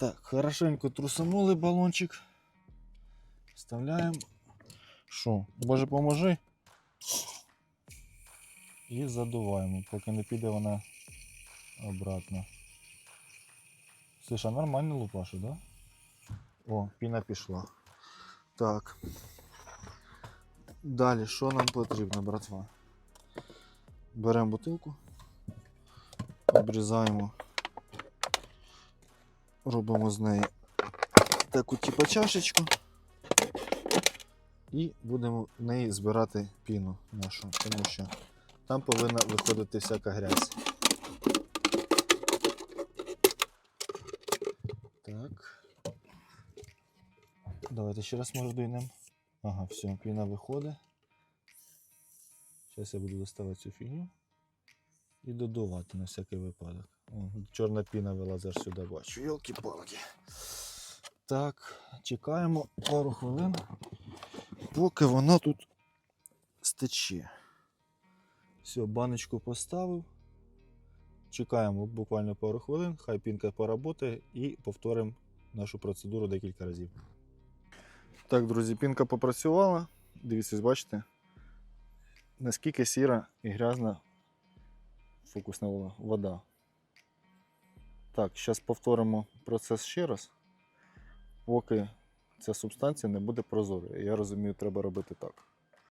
Так, хорошенько трусанули балончик. Вставляємо. Що, Боже, поможи. І задуваємо, поки не піде вона обратно. Слушай, а нормально лупаши, да? О, піна пішла. Так. Далі, що нам потрібно, братва? Беремо бутилку, обрізаємо, робимо з неї таку типу чашечку і будемо в неї збирати піну нашу, тому що там повинна виходити всяка грязь. Так. Давайте ще раз може. Ага, все, піна виходить. Зараз я буду доставати цю фігню і додувати на всякий випадок. Чорна піна вилазить аж сюди, бачу. Йолки-палки. Так, чекаємо пару хвилин, поки вона тут стече. Все, баночку поставив. Чекаємо буквально пару хвилин, хай пінка поработає і повторимо нашу процедуру декілька разів. Так, друзі, пінка попрацювала. Дивіться, бачите, наскільки сіра і грязна фокусна вода. Так, зараз повторимо процес ще раз, поки ця субстанція не буде прозорою. Я розумію, треба робити так.